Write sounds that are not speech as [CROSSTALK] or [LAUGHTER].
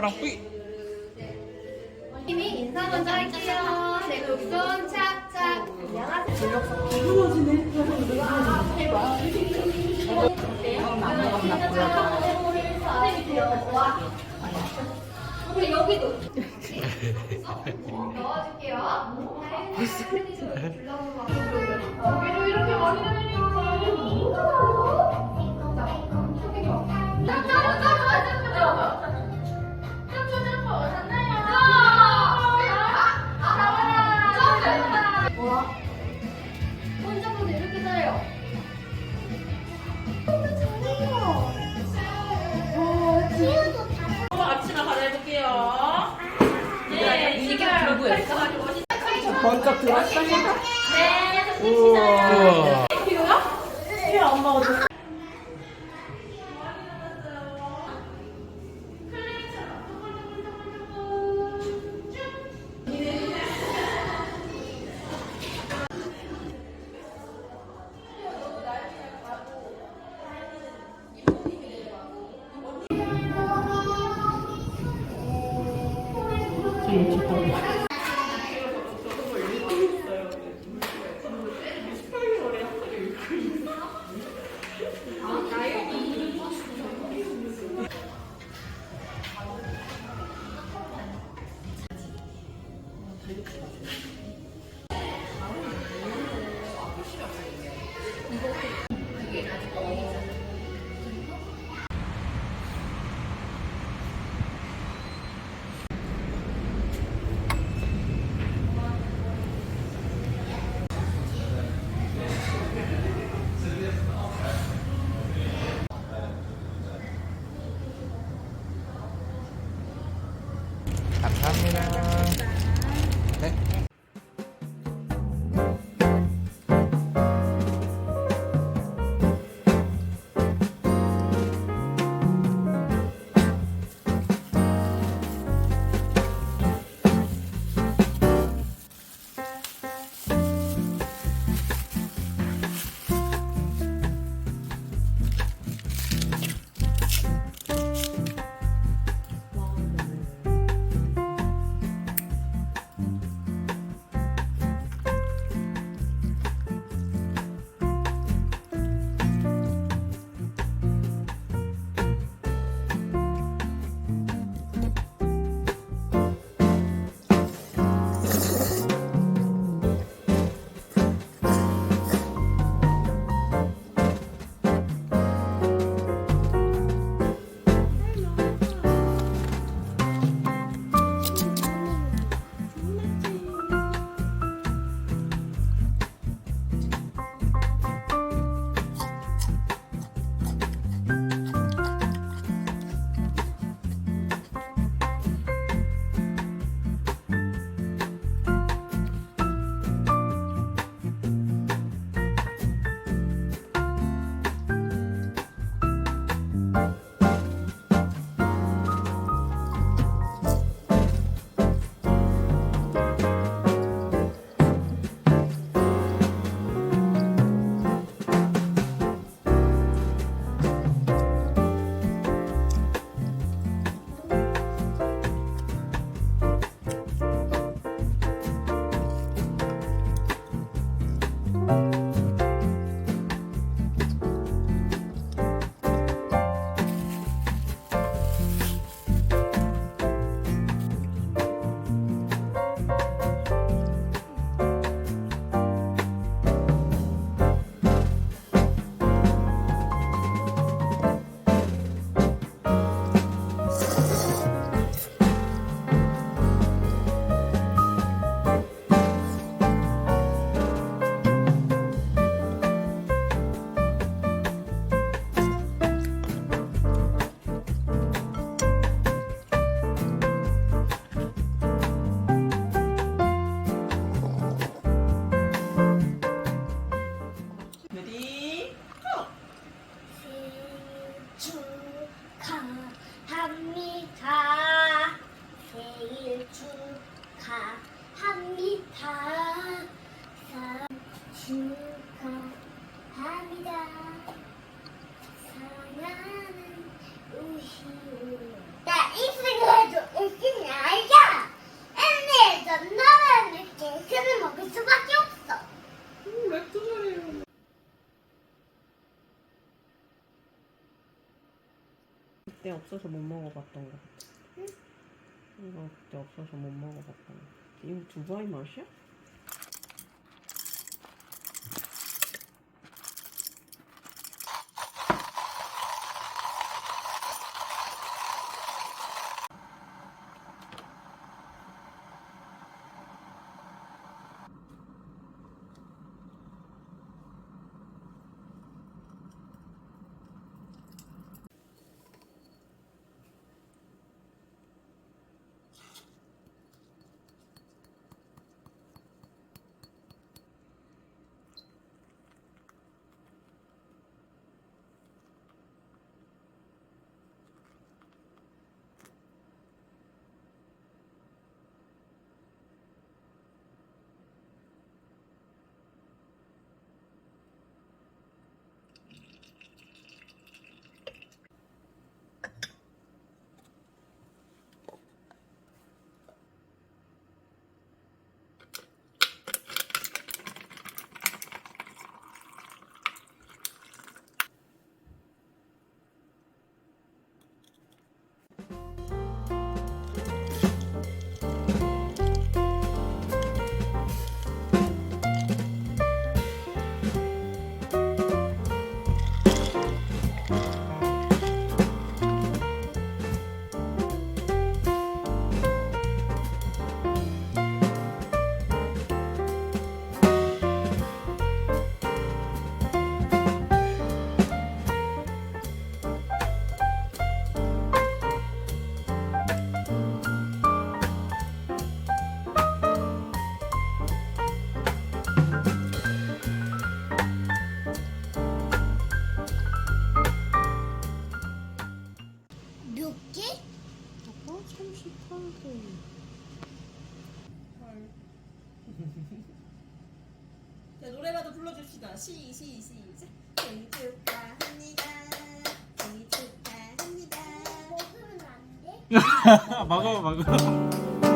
아빠랑 뿌이. 팀이 인사 먼저 할게요. 네, 곡선 착착. 안녕하세요. 우리 여기도 어, 넣어줄게요. 네. [LAUGHS] 네, 이게 누구예요? 먼저 들었어? 네, 우와. 해 엄마가 줬 감사합니다. 그때 없어서 못 먹어봤던 거 같아. 이거 그때 없어서 못 먹어봤던 거 같아. 이거 두바이 맛이야? [LAUGHS] 막아 막아